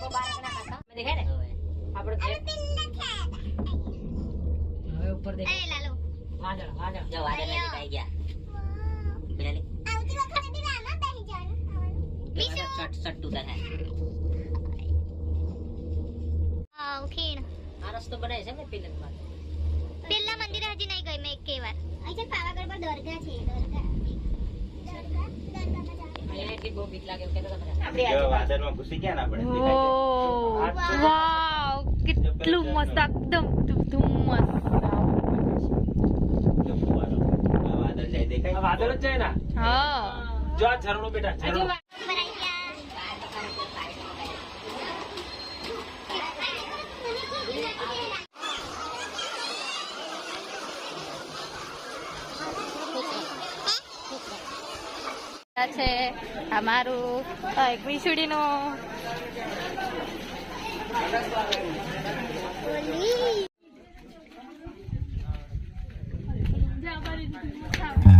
તો ઉખીણ આ રસ્તો બનાય છે ને પિલન મંદિર હજી નહીં ગઈ મેં એક કે વાર. પાવાગઢ પર દરગાહ છે દરગાહ. કેટલું મસ્ત એકદમ ધુમ્મસ વાદળ જાય દેખાય? આ વાદળ જ જાય ને? હા. જો આ ઝરણું બેટા ઝરણું ઉપર આવી ગયા આ છે અમારું આ એક વીસુડીનું. જન્નત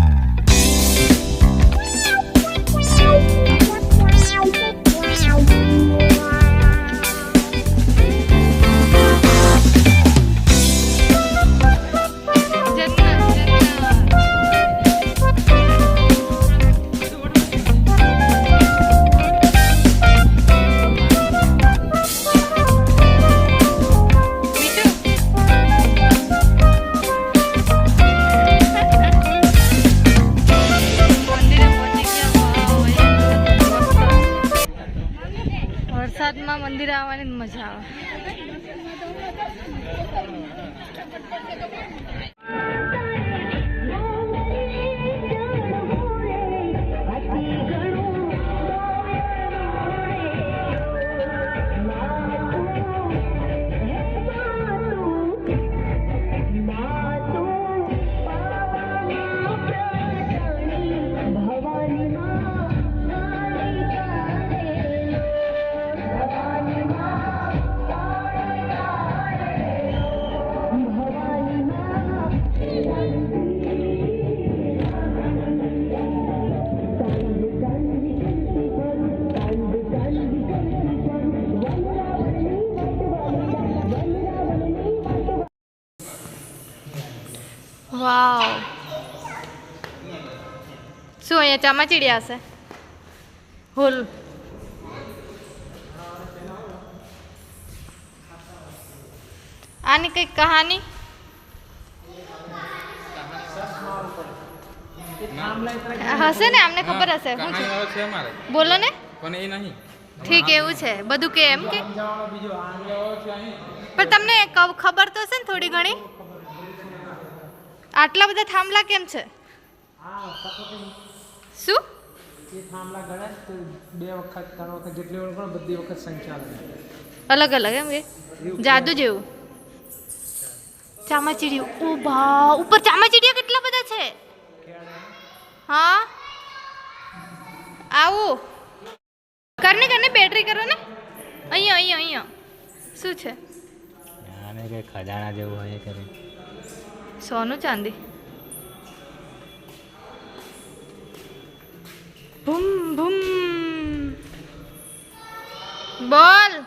વરસાદમાં મંદિરે આવવાની મજા આવે. વાવ શું અહીંયા ચામાચીડિયા હશે? હોલ. આની કઈ કહાની? હશે ને? આમને ખબર હશે. શું છે બોલો ને. પણ એ નહીં. ઠીક એવું છે. બધું કે એમ કે? પણ તમને ખબર તો હશે ને થોડી ઘણી? આટલા બધા થાંભલા કેમ છે? શું? એ થાંભલા ગણાય તો બે વખત ત્રણ વખત જેટલી વાર ગણો બધી વખત સંખ્યા અલગ અલગ એમ કે? જાદુ જેવું. ચામાચીડિયું. ઓ ભા ઉપર ચામાચીડિયા કેટલા બધા છે? હા? આવું. કરને કરને બેટરી કરો ને. અહીંયા અહીંયા અહીંયા. શું છે? આને કે ખજાના જેવું હોય કરે. सोनू चांदी भुम भुम बोल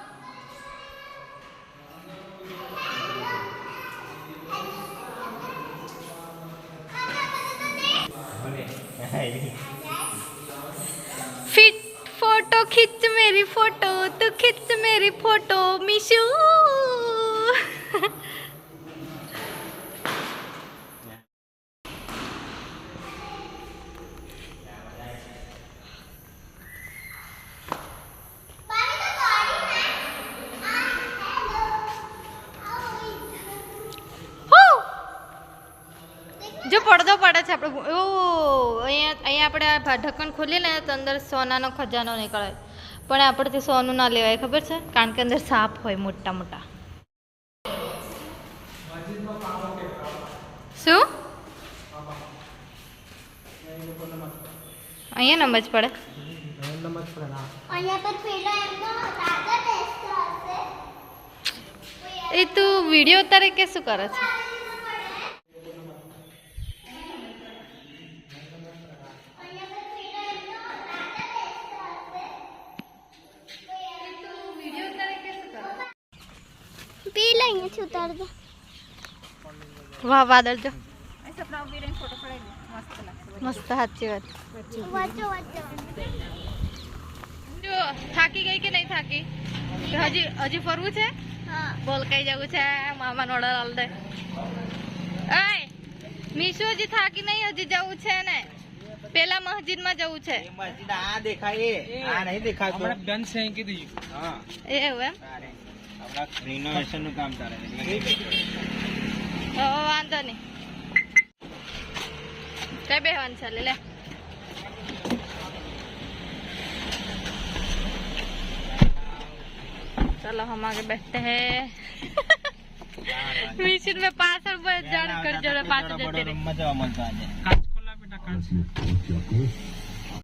फिट फोटो खिंच मेरी फोटो तू खिंच मेरी फोटो मिशू પડદો છે આપણે ઓ અહીંયા અહીંયા આપણે આ ઢક્કણ ખોલીએ ને તો અંદર સોનાનો ખજાનો નીકળે. પણ આપણેથી સોનું ના લેવાય ખબર છે? કારણ કે અંદર સાપ હોય મોટા મોટા. શું? અહીંયા નંબર જ પડે પડે અહીંયા એમનો હશે. એ તું વીડિયો ઉતારે કે શું કરે છે? પેલા અહીંયાથી ઉતાર દે વાહ વાદળ જો મસ્ત સાચી વાત વચ્ચો વચ્ચો જો થાકી ગઈ કે નહીં થાકી? હજી હજી ફરવું છે? હા. બોલ કઈ જવું છે? મામા નો ઓર્ડર આલ દે. એ મીશો હજી થાકી નહીં હજી જવું છે ને? પેલા મસ્જિદમાં જવું છે. મસ્જિદ આ દેખાય એ. આ નહીં દેખાતું. હમણાં ગન છે કીધું હા. એવું એમ? તારે હમણાં રિનોવેશન નું કામ ચાલે છે તો વાંધો નહીં કઈ બેહવાનું છે લે લે चलो हम आगे बैठते हैं मिशन में पार्सल बस जान कर जरा पास देते रहे મજા મળતા આજે કાચ ખોલા બેટા કાચ